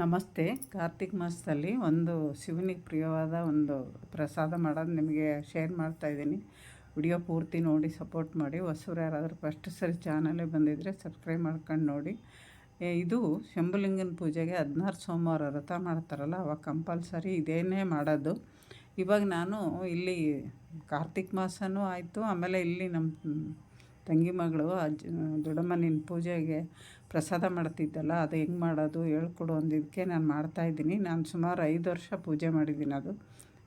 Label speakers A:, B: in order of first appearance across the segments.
A: ನಮಸ್ತೆ. ಕಾರ್ತಿಕ್ ಮಾಸದಲ್ಲಿ ಒಂದು ಶಿವನಿಗೆ ಪ್ರಿಯವಾದ ಒಂದು ಪ್ರಸಾದ ಮಾಡೋದು ನಿಮಗೆ ಶೇರ್ ಮಾಡ್ತಾ ಇದ್ದೀನಿ. ವಿಡಿಯೋ ಪೂರ್ತಿ ನೋಡಿ, ಸಪೋರ್ಟ್ ಮಾಡಿ. ಹೊಸರು ಯಾರಾದರೂ ಫಸ್ಟ್ ಸರಿ ಚಾನಲೇ ಬಂದಿದ್ದರೆ ಸಬ್ಸ್ಕ್ರೈಬ್ ಮಾಡ್ಕೊಂಡು ನೋಡಿ. ಇದು ಶಂಭುಲಿಂಗನ ಪೂಜೆಗೆ ಹದಿನಾರು ಸೋಮವಾರ ವ್ರತ ಮಾಡ್ತಾರಲ್ಲ, ಅವಾಗ ಕಂಪಲ್ಸರಿ ಇದೇನೇ ಮಾಡೋದು. ಇವಾಗ ನಾನು ಇಲ್ಲಿ ಕಾರ್ತಿಕ್ ಮಾಸನೂ ಆಯಿತು, ಆಮೇಲೆ ಇಲ್ಲಿ ನಮ್ಮ ತಂಗಿ ಮಗಳು ಅಜ್ಜ ದೊಡ್ಡಮ್ಮನಿನ ಪೂಜೆಗೆ ಪ್ರಸಾದ ಮಾಡ್ತಿದ್ದಲ್ಲ, ಅದು ಹೆಂಗೆ ಮಾಡೋದು ಹೇಳ್ಕೊಡು ಅಂದಿದ್ದಕ್ಕೆ ನಾನು ಮಾಡ್ತಾಯಿದ್ದೀನಿ ನಾನು ಸುಮಾರು ಐದು ವರ್ಷ ಪೂಜೆ ಮಾಡಿದ್ದೀನಿ ಅದು.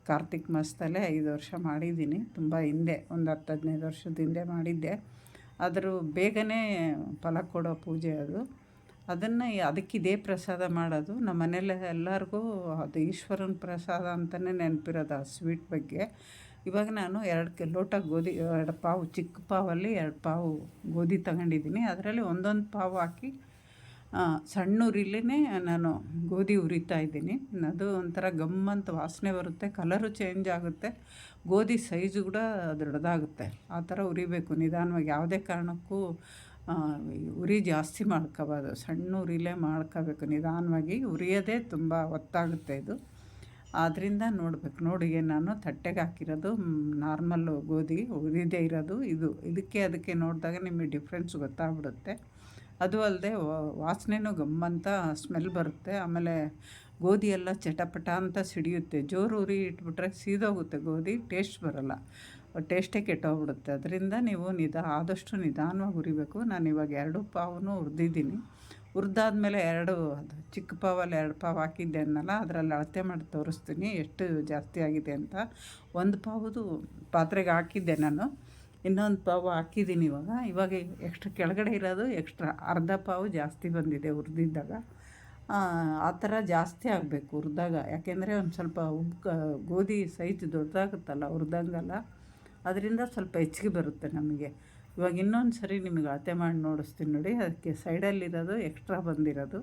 A: ಕಾರ್ತಿಕ್ ಮಾಸದಲ್ಲೇ ಐದು ವರ್ಷ ಮಾಡಿದ್ದೀನಿ. ತುಂಬ ಹಿಂದೆ, ಒಂದು ಹತ್ತು ಹದಿನೈದು ವರ್ಷದ ಹಿಂದೆ ಮಾಡಿದ್ದೆ. ಆದರೂ ಬೇಗನೆ ಫಲ ಕೊಡೋ ಪೂಜೆ ಅದು. ಅದನ್ನು ಅದಕ್ಕಿದೇ ಪ್ರಸಾದ ಮಾಡೋದು. ನಮ್ಮ ಮನೇಲಿ ಎಲ್ಲರಿಗೂ ಅದು ಈಶ್ವರನ ಪ್ರಸಾದ ಅಂತಲೇ ನೆನಪಿರೋದು ಆ ಸ್ವೀಟ್ ಬಗ್ಗೆ. ಇವಾಗ ನಾನು ಎರಡು ಕೆ, ಲೋಟ ಗೋಧಿ, ಎರಡು ಪಾವು, ಚಿಕ್ಕ ಪಾವಲ್ಲಿ ಎರಡು ಪಾವು ಗೋಧಿ ತಗೊಂಡಿದ್ದೀನಿ. ಅದರಲ್ಲಿ ಒಂದೊಂದು ಪಾವು ಹಾಕಿ ಸಣ್ಣ ಉರಿಲೇ ನಾನು ಗೋಧಿ ಉರಿತಾ ಇದ್ದೀನಿ. ಅದು ಒಂಥರ ಗಮ್ಮಂತ ವಾಸನೆ ಬರುತ್ತೆ, ಕಲರು ಚೇಂಜ್ ಆಗುತ್ತೆ, ಗೋಧಿ ಸೈಜು ಕೂಡ ದೊಡ್ಡದಾಗುತ್ತೆ. ಆ ಥರ ಉರಿಬೇಕು ನಿಧಾನವಾಗಿ. ಯಾವುದೇ ಕಾರಣಕ್ಕೂ ಉರಿ ಜಾಸ್ತಿ ಮಾಡ್ಕೋಬಾರ್ದು. ಸಣ್ಣ ಉರಿಲೇ ಮಾಡ್ಕೋಬೇಕು ನಿಧಾನವಾಗಿ. ಉರಿಯೋದೇ ತುಂಬ ಒತ್ತಾಗುತ್ತೆ ಇದು. ಆದ್ದರಿಂದ ನೋಡ್ಬೇಕು. ನೋಡಿ, ನಾನು ತಟ್ಟೆಗೆ ಹಾಕಿರೋದು ನಾರ್ಮಲ್ಲು ಗೋಧಿ ಉರಿದೇ ಇರೋದು ಇದು. ಇದಕ್ಕೆ ಅದಕ್ಕೆ ನೋಡಿದಾಗ ನಿಮಗೆ ಡಿಫ್ರೆನ್ಸ್ ಗೊತ್ತಾಗ್ಬಿಡುತ್ತೆ. ಅದು ಅಲ್ಲದೆ ವಾಸನೆನೂ ಗಮ್ಮಂತ ಸ್ಮೆಲ್ ಬರುತ್ತೆ. ಆಮೇಲೆ ಗೋಧಿ ಎಲ್ಲ ಚಟಪಟ ಅಂತ ಸಿಡಿಯುತ್ತೆ. ಜೋರು ಉರಿ ಇಟ್ಬಿಟ್ರೆ ಸೀದೋಗುತ್ತೆ ಗೋಧಿ ಟೇಸ್ಟ್ ಬರೋಲ್ಲ. ಟೇಸ್ಟೇ ಕೆಟ್ಟೋಗ್ಬಿಡುತ್ತೆ. ಅದರಿಂದ ನೀವು ನಿಧ ಆದಷ್ಟು ನಿಧಾನವಾಗಿ ಹುರಿಬೇಕು ನಾನು ಇವಾಗ ಎರಡು ಪಾವನ್ನು ಹುರಿದಿದ್ದೀನಿ ಹುರಿದಾದ್ಮೇಲೆ ಎರಡು ಅದು ಚಿಕ್ಕ ಪಾವಲ್ಲಿ ಎರಡು ಪಾವು ಹಾಕಿದ್ದೆ ಅನ್ನಲ್ಲ, ಅದರಲ್ಲಿ ಅಳತೆ ಮಾಡಿ ತೋರಿಸ್ತೀನಿ ಎಷ್ಟು ಜಾಸ್ತಿ ಆಗಿದೆ ಅಂತ. ಒಂದು ಪಾವುದು ಪಾತ್ರೆಗೆ ಹಾಕಿದ್ದೆ ನಾನು, ಇನ್ನೊಂದು ಪಾವು ಹಾಕಿದ್ದೀನಿ ಇವಾಗ. ಇವಾಗ ಎಕ್ಸ್ಟ್ರಾ ಕೆಳಗಡೆ ಇರೋದು ಎಕ್ಸ್ಟ್ರಾ ಅರ್ಧ ಪಾವು ಜಾಸ್ತಿ ಬಂದಿದೆ ಹುರಿದಿದ್ದಾಗ. ಆ ಥರ ಜಾಸ್ತಿ ಆಗಬೇಕು ಹುರಿದಾಗ. ಯಾಕೆಂದರೆ ಒಂದು ಸ್ವಲ್ಪ ಉಬ್ಬ ಗೋಧಿ ಸೈಜ್ ದೊಡ್ಡದಾಗುತ್ತಲ್ಲ ಹುರಿದಂಗಲ್ಲ, ಅದರಿಂದ ಸ್ವಲ್ಪ ಹೆಚ್ಚಿಗೆ ಬರುತ್ತೆ ನಮಗೆ. ಇವಾಗ ಇನ್ನೊಂದು ಸರಿ ನಿಮಗೆ ಅಳತೆ ಮಾಡಿ ನೋಡಿಸ್ತೀನಿ ನೋಡಿ, ಅದಕ್ಕೆ ಸೈಡಲ್ಲಿರೋದು ಎಕ್ಸ್ಟ್ರಾ ಬಂದಿರೋದು.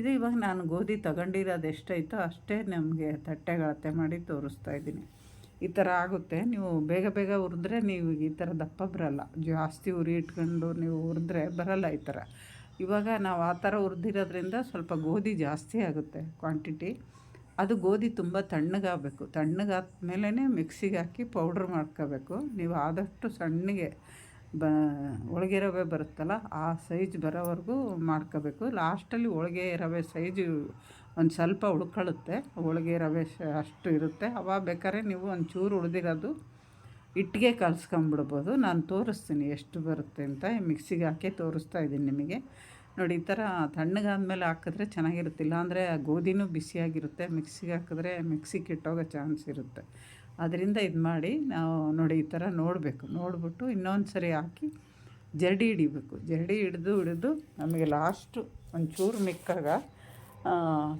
A: ಇದು ಇವಾಗ ನಾನು ಗೋಧಿ ತಗೊಂಡಿರೋದು ಎಷ್ಟೈತೋ ಅಷ್ಟೇ ನಮಗೆ ತಟ್ಟೆಗೆ ಅಳತೆ ಮಾಡಿ ತೋರಿಸ್ತಾ ಇದ್ದೀನಿ. ಈ ಥರ ಆಗುತ್ತೆ. ನೀವು ಬೇಗ ಬೇಗ ಹುರಿದ್ರೆ ನೀವು ಈ ಥರ ದಪ್ಪ ಬರಲ್ಲ. ಜಾಸ್ತಿ ಉರಿ ಇಟ್ಕೊಂಡು ನೀವು ಹುರಿದ್ರೆ ಬರಲ್ಲ ಈ ಥರ. ಇವಾಗ ನಾವು ಆ ಥರ ಹುರಿದಿರೋದ್ರಿಂದ ಸ್ವಲ್ಪ ಗೋಧಿ ಜಾಸ್ತಿ ಆಗುತ್ತೆ ಕ್ವಾಂಟಿಟಿ ಅದು ಗೋಧಿ ತುಂಬ ತಣ್ಣಗಾಗಬೇಕು. ತಣ್ಣಗಾದ್ಮೇಲೆ ಮಿಕ್ಸಿಗೆ ಹಾಕಿ ಪೌಡ್ರ್ ಮಾಡ್ಕೋಬೇಕು. ನೀವು ಆದಷ್ಟು ಸಣ್ಣಗೆ ಬ ಹೋಳ್ಗೆ ರವೆ ಬರುತ್ತಲ್ಲ, ಆ ಸೈಜ್ ಬರೋವರೆಗೂ ಮಾಡ್ಕೋಬೇಕು. ಲಾಸ್ಟಲ್ಲಿ ಹೋಳಿಗೆ ರವೆ ಸೈಜು ಒಂದು ಸ್ವಲ್ಪ ಉಳ್ಕೊಳ್ಳುತ್ತೆ. ಹೋಳಿಗೆ ರವೆ ಅಷ್ಟು ಇರುತ್ತೆ. ಅವಾಗ ಬೇಕಾದ್ರೆ ನೀವು ಒಂಚೂರು ಉಳಿದಿರೋದು ಇಟ್ಟಿಗೆ ಕಲ್ಸ್ಕೊಂಬಿಡ್ಬೋದು. ನಾನು ತೋರಿಸ್ತೀನಿ ಎಷ್ಟು ಬರುತ್ತೆ ಅಂತ. ಮಿಕ್ಸಿಗೆ ಹಾಕಿ ತೋರಿಸ್ತಾ ಇದ್ದೀನಿ ನಿಮಗೆ. ನೋಡಿ, ಈ ಥರ ತಣ್ಣಗಾದ್ಮೇಲೆ ಹಾಕಿದ್ರೆ ಚೆನ್ನಾಗಿರುತ್ತೆ. ಇಲ್ಲಾಂದರೆ ಗೋಧಿನೂ ಬಿಸಿಯಾಗಿರುತ್ತೆ. ಮಿಕ್ಸಿಗೆ ಹಾಕಿದ್ರೆ ಮಿಕ್ಸಿ ಕೆಟ್ಟೋಗೋ ಚಾನ್ಸ್ ಇರುತ್ತೆ. ಅದರಿಂದ ಇದು ಮಾಡಿ ನಾವು ನೋಡಿ ಈ ಥರ ನೋಡಬೇಕು. ನೋಡಿಬಿಟ್ಟು ಇನ್ನೊಂದು ಸರಿ ಹಾಕಿ ಜರಡಿ ಹಿಡಿಬೇಕು. ಜರಡಿ ಹಿಡಿದು ಹಿಡಿದು ನಮಗೆ ಲಾಸ್ಟು ಒಂಚೂರು ಮಿಕ್ಕಾಗ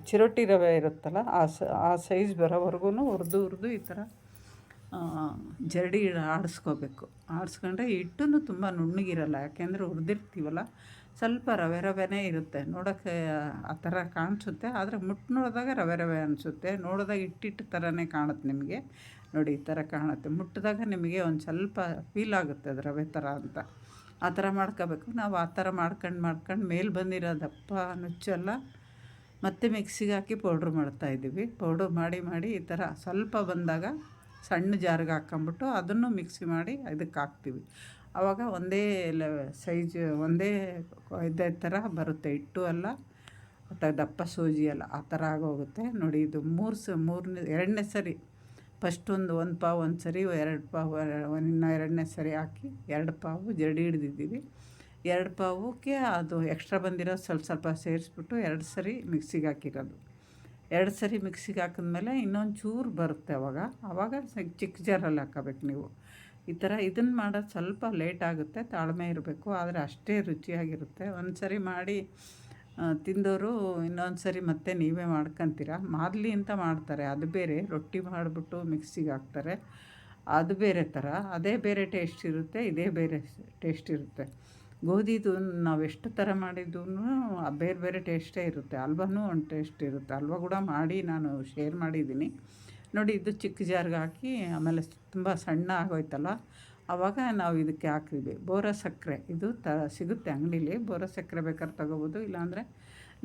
A: ಚಿರೋಟಿ ರವೆ ಇರುತ್ತಲ್ಲ, ಆ ಸ, ಆ ಸೈಜ್ ಬರೋವರೆಗೂ ಹುರಿದು ಹುರಿದು ಈ ಥರ ಜರಡಿ ಆಡಿಸ್ಕೋಬೇಕು. ಆಡಿಸ್ಕೊಂಡ್ರೆ ಹಿಟ್ಟೂ ತುಂಬ ನುಣ್ಣಗಿರಲ್ಲ. ಯಾಕೆಂದರೆ ಹುರಿದಿರ್ತೀವಲ್ಲ, ಸ್ವಲ್ಪ ರವೆ ರವೆನೇ ಇರುತ್ತೆ. ನೋಡೋಕ್ಕೆ ಆ ಥರ ಕಾಣಿಸುತ್ತೆ. ಆದರೆ ಮುಟ್ಟು ನೋಡಿದಾಗ ರವೆ ರವೆ ಅನಿಸುತ್ತೆ. ನೋಡಿದಾಗ ಹಿಟ್ಟಿಟ್ಟು ಥರನೇ ಕಾಣುತ್ತೆ ನಿಮಗೆ. ನೋಡಿ, ಈ ಥರ ಕಾಣುತ್ತೆ. ಮುಟ್ಟಿದಾಗ ನಿಮಗೆ ಒಂದು ಸ್ವಲ್ಪ ಫೀಲ್ ಆಗುತ್ತೆ ಅದು ರವೆ ಥರ ಅಂತ. ಆ ಥರ ಮಾಡ್ಕೋಬೇಕು. ನಾವು ಆ ಥರ ಮಾಡ್ಕೊಂಡು ಮಾಡ್ಕೊಂಡು ಮೇಲೆ ಬಂದಿರೋ ದಪ್ಪ ನುಚ್ಚೆಲ್ಲ ಮತ್ತೆ ಮಿಕ್ಸಿಗೆ ಹಾಕಿ ಪೌಡ್ರ್ ಮಾಡ್ತಾಯಿದ್ದೀವಿ ಪೌಡ್ರ್ ಮಾಡಿ ಮಾಡಿ ಈ ಥರ ಸ್ವಲ್ಪ ಬಂದಾಗ ಸಣ್ಣ ಜಾರ್ಗೆ ಹಾಕ್ಕೊಂಬಿಟ್ಟು ಅದನ್ನು ಮಿಕ್ಸಿ ಮಾಡಿ ಇದಕ್ಕೆ ಹಾಕ್ತೀವಿ. ಆವಾಗ ಒಂದೇ ಲೆ ಸೈಜ್ ಒಂದೇ ಇದೇ ಥರ ಬರುತ್ತೆ. ಹಿಟ್ಟು ಅಲ್ಲ, ಮತ್ತು ದಪ್ಪ ಸೂಜಿ ಅಲ್ಲ, ಆ ಥರ ಆಗೋಗುತ್ತೆ. ನೋಡಿ, ಇದು ಮೂರು ಸ, ಮೂರನೇ, ಎರಡನೇ ಸರಿ ಫಸ್ಟ್ ಒಂದು ಒಂದು ಪಾವು ಒಂದು ಸರಿ, ಎರಡು ಪಾವು ಇನ್ನು ಎರಡನೇ ಸರಿ ಹಾಕಿ ಎರಡು ಪಾವು ಜರಡಿ ಹಿಡ್ದಿದ್ದೀವಿ. ಎರಡು ಪಾವುಕ್ಕೆ ಅದು ಎಕ್ಸ್ಟ್ರಾ ಬಂದಿರೋ ಸ್ವಲ್ಪ ಸ್ವಲ್ಪ ಸೇರಿಸ್ಬಿಟ್ಟು ಎರಡು ಸರಿ ಮಿಕ್ಸಿಗೆ ಹಾಕಿರೋದು. ಎರಡು ಸರಿ ಮಿಕ್ಸಿಗೆ ಹಾಕಿದ್ಮೇಲೆ ಇನ್ನೊಂದು ಚೂರು ಬರುತ್ತೆ ಅವಾಗ. ಆವಾಗ ಚಿಕ್ಕ ಜಾರಲ್ಲಿ ಹಾಕೋಬೇಕು ನೀವು. ಈ ಥರ ಇದನ್ನು ಮಾಡೋದು ಸ್ವಲ್ಪ ಲೇಟ್ ಆಗುತ್ತೆ, ತಾಳ್ಮೆ ಇರಬೇಕು, ಆದರೆ ಅಷ್ಟೇ ರುಚಿಯಾಗಿರುತ್ತೆ. ಒಂದು ಸರಿ ಮಾಡಿ ತಿಂದವರು ಇನ್ನೊಂದು ಸರಿ ಮತ್ತೆ ನೀವೇ ಮಾಡ್ಕೊತೀರ? ಮಾದಲಿ ಅಂತ ಮಾಡ್ತಾರೆ, ಅದು ಬೇರೆ. ರೊಟ್ಟಿ ಮಾಡಿಬಿಟ್ಟು ಮಿಕ್ಸಿಗೆ ಹಾಕ್ತಾರೆ. ಅದು ಬೇರೆ ಥರ. ಅದೇ ಬೇರೆ ಟೇಸ್ಟ್ ಇರುತ್ತೆ, ಇದೇ ಬೇರೆ ಟೇಸ್ಟ್ ಇರುತ್ತೆ. ಗೋಧಿದು ನಾವು ಎಷ್ಟು ಥರ ಮಾಡಿದ್ರು ಬೇರೆ ಬೇರೆ ಟೇಸ್ಟೇ ಇರುತ್ತೆ. ಹಲ್ವಾನೂ ಒಂದು ಟೇಸ್ಟ್ ಇರುತ್ತೆ. ಹಲ್ವ ಕೂಡ ಮಾಡಿ ನಾನು ಶೇರ್ ಮಾಡಿದ್ದೀನಿ. ನೋಡಿ, ಇದು ಚಿಕ್ಕ ಜಾರ್ಗೆ ಹಾಕಿ, ಆಮೇಲೆ ತುಂಬ ಸಣ್ಣ ಆಗೋಯ್ತಲ್ಲ ಆವಾಗ ನಾವು ಇದಕ್ಕೆ ಹಾಕಿದ್ವಿ ಬೋರ ಸಕ್ಕರೆ ಇದು ತ, ಸಿಗುತ್ತೆ ಅಂಗಡೀಲಿ. ಬೋರ ಸಕ್ಕರೆ ಬೇಕಾದ್ರೆ ತಗೋಬೋದು. ಇಲ್ಲಾಂದರೆ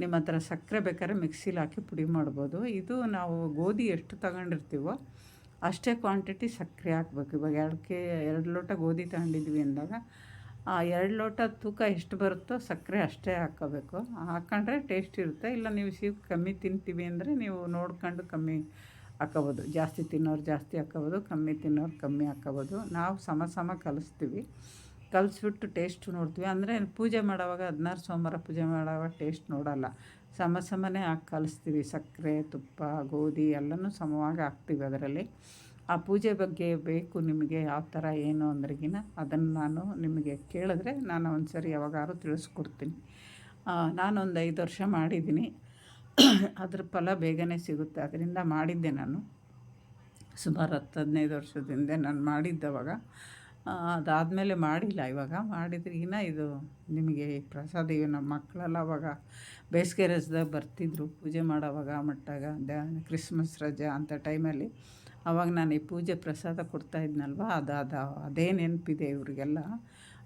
A: ನಿಮ್ಮ ಹತ್ರ ಸಕ್ಕರೆ ಬೇಕಾದ್ರೆ ಮಿಕ್ಸಿಲಿ ಹಾಕಿ ಪುಡಿ ಮಾಡ್ಬೋದು. ಇದು ನಾವು ಗೋಧಿ ಎಷ್ಟು ತಗೊಂಡಿರ್ತೀವೋ ಅಷ್ಟೇ ಕ್ವಾಂಟಿಟಿ ಸಕ್ಕರೆ ಹಾಕ್ಬೇಕು. ಇವಾಗ ಎರಡು ಕೆ, ಎರಡು ಲೋಟ ಗೋಧಿ ತಗೊಂಡಿದ್ವಿ ಅಂದಾಗ, ಆ ಎರಡು ಲೋಟ ತೂಕ ಎಷ್ಟು ಬರುತ್ತೋ ಸಕ್ಕರೆ ಅಷ್ಟೇ ಹಾಕ್ಕೋಬೇಕು ಹಾಕ್ಕೊಂಡ್ರೆ ಟೇಸ್ಟ್ ಇರುತ್ತೆ. ಇಲ್ಲ ನೀವು ಸಿಹಿ ಕಮ್ಮಿ ತಿಂತೀವಿ ಅಂದರೆ ನೀವು ನೋಡ್ಕೊಂಡು ಕಮ್ಮಿ ಹಾಕೋಬೋದು. ಜಾಸ್ತಿ ತಿನ್ನೋರು ಜಾಸ್ತಿ ಹಾಕೋಬೋದು, ಕಮ್ಮಿ ತಿನ್ನೋರು ಕಮ್ಮಿ ಹಾಕೋಬೋದು. ನಾವು ಸಮ ಸಮ ಕಲಿಸ್ತೀವಿ. ಕಲಿಸ್ಬಿಟ್ಟು ಟೇಸ್ಟ್ ನೋಡ್ತೀವಿ. ಅಂದರೆ ಪೂಜೆ ಮಾಡೋವಾಗ, ಹದಿನಾರು ಸೋಮವಾರ ಪೂಜೆ ಮಾಡೋವಾಗ ಟೇಸ್ಟ್ ನೋಡೋಲ್ಲ. ಸಮ ಸಮನೇ ಹಾಕಿ ಕಲಿಸ್ತೀವಿ. ಸಕ್ಕರೆ, ತುಪ್ಪ, ಗೋಧಿ ಎಲ್ಲನೂ ಸಮವಾಗಿ ಹಾಕ್ತೀವಿ ಅದರಲ್ಲಿ. ಆ ಪೂಜೆ ಬಗ್ಗೆ ಬೇಕು ನಿಮಗೆ, ಯಾವ ಥರ, ಏನು ಅಂದ್ರಿಗಿನ ಅದನ್ನು ನಾನು ನಿಮಗೆ ಕೇಳಿದ್ರೆ ನಾನು ಒಂದು ಸರಿ ಯಾವಾಗಾದ್ರೂ ತಿಳಿಸ್ಕೊಡ್ತೀನಿ. ನಾನೊಂದು ಐದು ವರ್ಷ ಮಾಡಿದ್ದೀನಿ. ಅದ್ರ ಫಲ ಬೇಗನೆ ಸಿಗುತ್ತೆ. ಅದರಿಂದ ಮಾಡಿದ್ದೆ ನಾನು. ಸುಮಾರು ಹತ್ತು, ಹದಿನೈದು ವರ್ಷದಿಂದ ನಾನು ಮಾಡಿದ್ದವಾಗ ಅದಾದಮೇಲೆ ಮಾಡಿಲ್ಲ ಇವಾಗ. ಮಾಡಿದ್ರಿಗಿನ ಇದು ನಿಮಗೆ ಪ್ರಸಾದ ಇವು. ನಮ್ಮ ಮಕ್ಕಳೆಲ್ಲ ಅವಾಗ ಬೇಸಿಗೆ ರಜದಾಗ ಬರ್ತಿದ್ರು. ಪೂಜೆ ಮಾಡೋವಾಗ ಮಟ್ಟಾಗ ಕ್ರಿಸ್ಮಸ್ ರಜೆ ಅಂಥ ಟೈಮಲ್ಲಿ. ಅವಾಗ ನಾನು ಈ ಪೂಜೆ ಪ್ರಸಾದ ಕೊಡ್ತಾ ಇದ್ನಲ್ವ? ಅದು ಅದೇ ನೆನಪಿದೆ ಇವ್ರಿಗೆಲ್ಲ.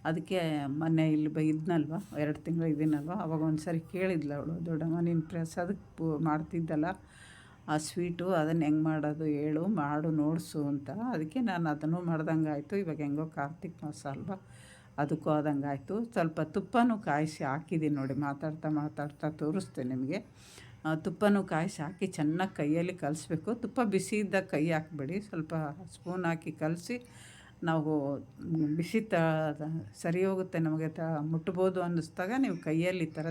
A: ಅದಕ್ಕೆ ಮೊನ್ನೆ ಇಲ್ಲಿ ಬ, ಇದ್ನಲ್ವ? ಎರಡು ತಿಂಗಳು ಇದ್ದೀನಲ್ವ? ಅವಾಗ ಒಂದು ಸರಿ ಕೇಳಿದ್ಲು ಅವಳು, ದೊಡ್ಡಮ್ಮ, ನೀನು ಪ್ರಸಾದಕ್ಕೆ ಪೂ, ಮಾಡ್ತಿದ್ದಲ್ಲ, ಆ ಸ್ವೀಟು ಅದನ್ನು ಹೆಂಗೆ ಮಾಡೋದು ಹೇಳು, ಮಾಡು, ನೋಡಿಸು ಅಂತ. ಅದಕ್ಕೆ ನಾನು ಅದನ್ನು ಮಾಡ್ದಂಗೆ ಆಯಿತು ಇವಾಗ ಹೆಂಗೋ ಕಾರ್ತಿಕ್ ಮಾಸ ಅಲ್ವಾ? ಅದಕ್ಕೂ ಆದಂಗೆ ಆಯಿತು ಸ್ವಲ್ಪ ತುಪ್ಪನೂ ಕಾಯಿಸಿ ಹಾಕಿದ್ದೀನಿ ನೋಡಿ, ಮಾತಾಡ್ತಾ ಮಾತಾಡ್ತಾ ತೋರಿಸ್ತೆ ನಿಮಗೆ. ತುಪ್ಪನೂ ಕಾಯಿಸಿ ಹಾಕಿ ಚೆನ್ನಾಗಿ ಕೈಯಲ್ಲಿ ಕಲಿಸ್ಬೇಕು. ತುಪ್ಪ ಬಿಸಿ ಇದ್ದಾಗ ಕೈ ಹಾಕಬೇಡಿ. ಸ್ವಲ್ಪ ಸ್ಪೂನ್ ಹಾಕಿ ಕಲಸಿ ನಾವು ಬಿಸಿ ತ ಸರಿ ಹೋಗುತ್ತೆ ನಮಗೆ ತ, ಮುಟ್ಬೋದು ಅನ್ನಿಸ್ದಾಗ ನೀವು ಕೈಯಲ್ಲಿ ಈ ಥರ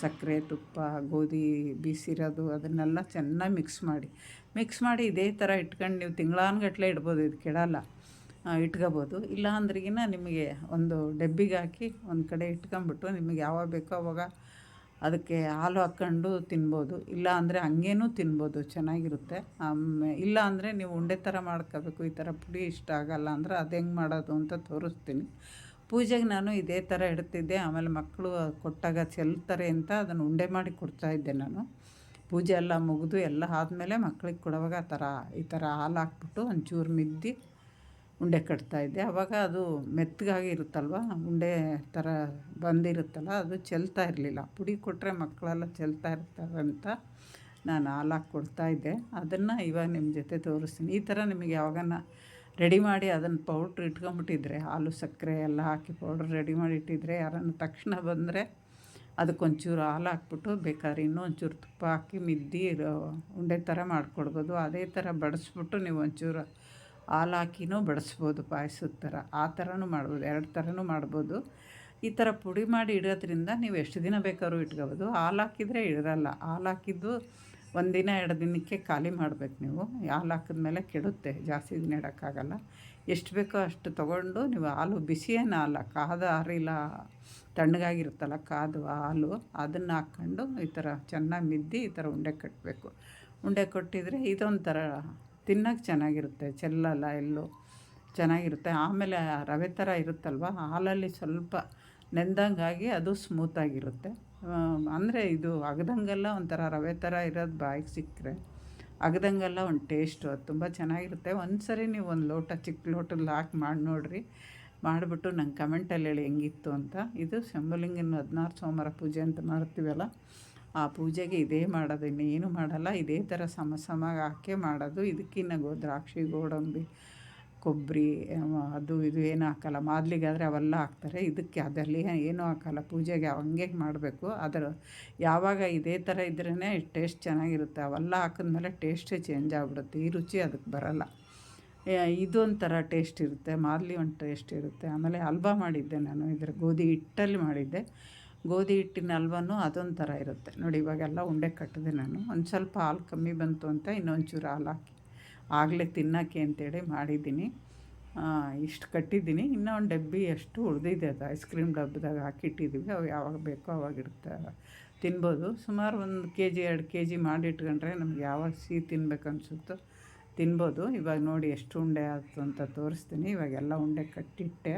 A: ಸಕ್ಕರೆ, ತುಪ್ಪ, ಗೋಧಿ, ಬೀಸಿರೋದು ಅದನ್ನೆಲ್ಲ ಚೆನ್ನಾಗಿ ಮಿಕ್ಸ್ ಮಾಡಿ. ಮಿಕ್ಸ್ ಮಾಡಿ ಇದೇ ಥರ ಇಟ್ಕೊಂಡು ನೀವು ತಿಂಗಳಾನ್ಗಟ್ಲೆ ಇಡ್ಬೋದು, ಇದು ಕೆಡಲ್ಲ. ಇಟ್ಕೋಬೋದು. ಇಲ್ಲ ಅಂದ್ರಿಗಿನ ನಿಮಗೆ ಒಂದು ಡಬ್ಬಿಗೆ ಹಾಕಿ ಒಂದು ಕಡೆ ಇಟ್ಕೊಂಬಿಟ್ಟು ನಿಮಗೆ ಯಾವಾಗ ಬೇಕೋ ಅವಾಗ ಅದಕ್ಕೆ ಹಾಲು ಹಾಕ್ಕೊಂಡು ತಿನ್ಬೋದು. ಇಲ್ಲ ಅಂದರೆ ಹಂಗೇನೂ ತಿನ್ಬೋದು. ಚೆನ್ನಾಗಿರುತ್ತೆ. ಇಲ್ಲ ಅಂದರೆ ನೀವು ಉಂಡೆ ಥರ ಮಾಡ್ಕೋಬೇಕು. ಈ ಥರ ಪುಡಿ ಇಷ್ಟ ಆಗಲ್ಲ ಅಂದರೆ ಅದು ಹೆಂಗೆ ಮಾಡೋದು ಅಂತ ತೋರಿಸ್ತೀನಿ. ಪೂಜೆಗೆ ನಾನು ಇದೇ ಥರ ಇಡ್ತಿದ್ದೆ. ಆಮೇಲೆ ಮಕ್ಕಳು ಕೊಟ್ಟಾಗ ಚೆಲ್ತಾರೆ ಅಂತ ಅದನ್ನು ಉಂಡೆ ಮಾಡಿ ಕೊಡ್ತಾಯಿದ್ದೆ ನಾನು. ಪೂಜೆ ಎಲ್ಲ ಮುಗಿದು ಎಲ್ಲ ಆದಮೇಲೆ ಮಕ್ಳಿಗೆ ಕೊಡುವಾಗ ಆ ಥರ ಈ ಥರ ಹಾಲು ಹಾಕ್ಬಿಟ್ಟು ಒಂಚೂರು ಮಿದ್ದಿ ಉಂಡೆ ಕಟ್ತಾಯಿದ್ದೆ ಆವಾಗ ಅದು ಮೆತ್ತಗಾಗಿ ಇರುತ್ತಲ್ವ? ಉಂಡೆ ಥರ ಬಂದಿರುತ್ತಲ್ಲ, ಅದು ಚೆಲ್ತಾ ಇರಲಿಲ್ಲ. ಪುಡಿ ಕೊಟ್ಟರೆ ಮಕ್ಕಳೆಲ್ಲ ಚೆಲ್ತಾ ಅಂತ ನಾನು ಹಾಲು ಹಾಕಿ ಕೊಡ್ತಾಯಿದ್ದೆ ಅದನ್ನು ಇವಾಗ ನಿಮ್ಮ ಜೊತೆ ತೋರಿಸ್ತೀನಿ. ಈ ಥರ ನಿಮಗೆ ಯಾವಾಗನ ರೆಡಿ ಮಾಡಿ ಅದನ್ನು ಪೌಡ್ರ್ ಇಟ್ಕೊಂಬಿಟ್ಟಿದ್ರೆ, ಹಾಲು ಸಕ್ಕರೆ ಎಲ್ಲ ಹಾಕಿ ಪೌಡ್ರ್ ರೆಡಿ ಮಾಡಿ ಇಟ್ಟಿದ್ರೆ ಯಾರನ್ನು ತಕ್ಷಣ ಬಂದರೆ ಅದಕ್ಕೊಂಚೂರು ಹಾಲು ಹಾಕ್ಬಿಟ್ಟು ಬೇಕಾದ್ರೆ ಇನ್ನೂ ಒಂಚೂರು ತುಪ್ಪ ಹಾಕಿ ಮಿದ್ದಿ ಉಂಡೆ ಥರ ಮಾಡಿಕೊಡ್ಬೋದು. ಅದೇ ಥರ ಬಡಿಸ್ಬಿಟ್ಟು ನೀವು ಒಂಚೂರು ಹಾಲು ಹಾಕಿನೂ ಬಡಿಸ್ಬೋದು, ಪಾಯಸದ ಥರ. ಆ ಥರನೂ ಮಾಡ್ಬೋದು, ಎರಡು ಥರನೂ ಮಾಡ್ಬೋದು. ಈ ಥರ ಪುಡಿ ಮಾಡಿ ಇಡೋದ್ರಿಂದ ನೀವು ಎಷ್ಟು ದಿನ ಬೇಕಾದ್ರೂ ಇಟ್ಕೋಬೋದು. ಹಾಲು ಹಾಕಿದರೆ ಇರಲ್ಲ ಹಾಲು ಹಾಕಿದ್ದು ಒಂದಿನ ಎರಡು ದಿನಕ್ಕೆ ಖಾಲಿ ಮಾಡಬೇಕು ನೀವು. ಹಾಲು ಹಾಕಿದ್ಮೇಲೆ ಕೆಡುತ್ತೆ, ಜಾಸ್ತಿ ದಿನ ಇಡೋಕ್ಕಾಗಲ್ಲ. ಎಷ್ಟು ಬೇಕೋ ಅಷ್ಟು ತೊಗೊಂಡು ನೀವು ಹಾಲು, ಬಿಸಿಯೇನು ಹಾಲು, ಕಾದ ಹರಿಲ್ಲ, ತಣ್ಣಗಾಗಿರುತ್ತಲ್ಲ ಕಾದು ಹಾಲು, ಅದನ್ನು ಹಾಕ್ಕೊಂಡು ಈ ಥರ ಚೆನ್ನಾಗಿ ಮಿದ್ದಿ ಈ ಥರ ಉಂಡೆ ಕಟ್ಟಬೇಕು ಉಂಡೆ ಕೊಟ್ಟಿದ್ರೆ ಇದೊಂಥರ ತಿನ್ನೋಕೆ ಚೆನ್ನಾಗಿರುತ್ತೆ, ಚೆಲ್ಲಲ್ಲ, ಎಲ್ಲೂ ಚೆನ್ನಾಗಿರುತ್ತೆ. ಆಮೇಲೆ ರವೆ ಥರ ಇರುತ್ತಲ್ವ ಹಾಲಲ್ಲಿ ಸ್ವಲ್ಪ ನೆಂದಂಗಾಗಿ ಅದು ಸ್ಮೂತಾಗಿರುತ್ತೆ ಅಂದರೆ ಇದು ಅಗ್ದಂಗೆಲ್ಲ ಒಂಥರ ರವೆ ಥರ ಇರೋದು ಬಾಯಿಗೆ ಸಿಕ್ಕರೆ ಅಗ್ದಂಗೆಲ್ಲ ಒಂದು ಟೇಸ್ಟು ಅದು ತುಂಬ ಚೆನ್ನಾಗಿರುತ್ತೆ. ಒಂದು ಸರಿ ನೀವು ಒಂದು ಲೋಟ, ಚಿಕ್ಕ ಲೋಟಲ್ಲಿ ಹಾಕಿ ಮಾಡಿ ನೋಡಿರಿ. ಮಾಡಿಬಿಟ್ಟು ನಂಗೆ ಕಮೆಂಟಲ್ಲಿ ಹೇಳಿ ಹೆಂಗಿತ್ತು ಅಂತ. ಇದು ಶಂಭುಲಿಂಗನ ಹದಿನಾರು ಸೋಮವಾರ ಪೂಜೆ ಅಂತ ಮಾಡ್ತೀವಲ್ಲ ಆ ಪೂಜೆಗೆ ಇದೇ ಮಾಡೋದು, ಇನ್ನೇನು ಮಾಡಲ್ಲ. ಇದೇ ಥರ ಸಮ ಸಮಾಗಿ ಹಾಕೇ ಮಾಡೋದು. ಇದಕ್ಕಿನ್ನ ಗೋ ದ್ರಾಕ್ಷಿ ಗೋಡಂಬಿ, ಕೊಬ್ಬರಿ ಅದು ಇದು ಏನು ಹಾಕಲ್ಲ. ಮಾದಲಿಗಾದರೆ ಅವೆಲ್ಲ ಹಾಕ್ತಾರೆ. ಇದಕ್ಕೆ ಅದರಲ್ಲಿ ಏನೂ ಹಾಕಲ್ಲ. ಪೂಜೆಗೆ ಹಂಗೆ ಮಾಡಬೇಕು. ಅದರ ಯಾವಾಗ ಇದೇ ಥರ ಇದ್ರೇ ಟೇಸ್ಟ್ ಚೆನ್ನಾಗಿರುತ್ತೆ. ಅವೆಲ್ಲ ಹಾಕಿದ್ಮೇಲೆ ಟೇಸ್ಟೇ ಚೇಂಜ್ ಆಗಿಬಿಡುತ್ತೆ. ಈ ರುಚಿ ಅದಕ್ಕೆ ಬರಲ್ಲ. ಇದೊಂಥರ ಟೇಸ್ಟ್ ಇರುತ್ತೆ. ಮಾದಲಿ ಒಂದು ಟೇಸ್ಟ್ ಇರುತ್ತೆ. ಆಮೇಲೆ ಹಲ್ವಾ ಮಾಡಿದ್ದೆ ನಾನು. ಇದರ ಗೋಧಿ ಹಿಟ್ಟಲ್ಲಿ ಮಾಡಿದ್ದೆ. ಗೋಧಿ ಹಿಟ್ಟಿನ ಹಲ್ವನೂ ಅದೊಂಥರ ಇರುತ್ತೆ. ನೋಡಿ, ಇವಾಗೆಲ್ಲ ಉಂಡೆ ಕಟ್ಟಿದೆ ನಾನು. ಒಂದು ಸ್ವಲ್ಪ ಹಾಲು ಕಮ್ಮಿ ಬಂತು ಅಂತ ಇನ್ನೊಂಚೂರು ಹಾಲು ಹಾಕಿ. ಆಗಲೇ ತಿನ್ನೋಕ್ಕೆ ಅಂತೇಳಿ ಮಾಡಿದ್ದೀನಿ. ಇಷ್ಟು ಕಟ್ಟಿದ್ದೀನಿ. ಇನ್ನೂ ಒಂದು ಡಬ್ಬಿ ಅಷ್ಟು ಉಳಿದಿದೆ ಅದು ಐಸ್ ಕ್ರೀಮ್ ಡಬ್ಬದಾಗ ಹಾಕಿಟ್ಟಿದ್ದೀವಿ ಅವು ಯಾವಾಗ ಬೇಕೋ ಅವಾಗ ತಿನ್ಬೋದು. ಸುಮಾರು ಒಂದು ಕೆ ಜಿ ಎರಡು ಕೆ ಜಿ ಮಾಡಿಟ್ಕೊಂಡ್ರೆ ನಮ್ಗೆ ಯಾವಾಗ ಸಿಹಿ ತಿನ್ಬೇಕು ಅನಿಸುತ್ತೋ ತಿನ್ಬೋದು. ಇವಾಗ ನೋಡಿ, ಎಷ್ಟು ಉಂಡೆ ಆಯ್ತು ಅಂತ ತೋರಿಸ್ತೀನಿ. ಇವಾಗೆಲ್ಲ ಉಂಡೆ ಕಟ್ಟಿಟ್ಟೆ.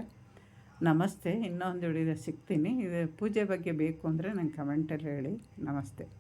A: ನಮಸ್ತೆ ಇನ್ನೊಂದು ಹಿಡಿದ ಸಿಗ್ತೀನಿ. ಇದು ಪೂಜೆ ಬಗ್ಗೆ ಬೇಕು ಅಂದರೆ ನಂಗೆ ಕಮೆಂಟಲ್ಲಿ ಹೇಳಿ. ನಮಸ್ತೆ.